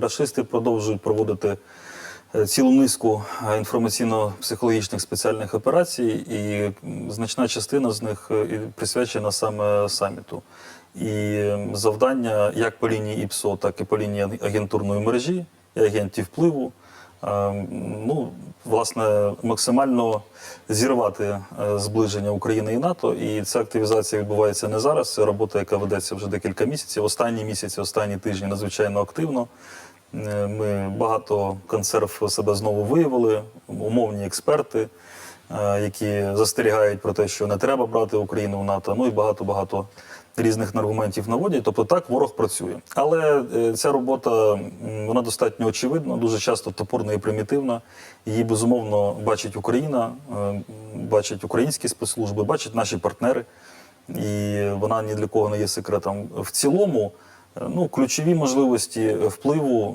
Рашисти продовжують проводити е, цілу низку е, інформаційно-психологічних спеціальних операцій, і значна частина з них е, присвячена саме саміту. І завдання як по лінії ІПСО, так і по лінії агентурної мережі і агентів впливу. Ну, власне, максимально зірвати зближення України і НАТО. І ця активізація відбувається не зараз. Це робота, яка ведеться вже декілька місяців. Останні місяці, останні тижні надзвичайно активно. Е, Ми багато консерв себе знову виявили, умовні експерти, е, які застерігають про те, що не треба брати Україну в НАТО. Ну і багато багато різних аргументів наводять. Тобто так ворог працює. Але е, ця робота вона достатньо очевидна, дуже часто топорна і примітивна. Її безумовно бачить Україна, бачать українські спецслужби, бачать наші партнери. І вона ні для кого не є секретом. В цілому, ну, ключові можливості впливу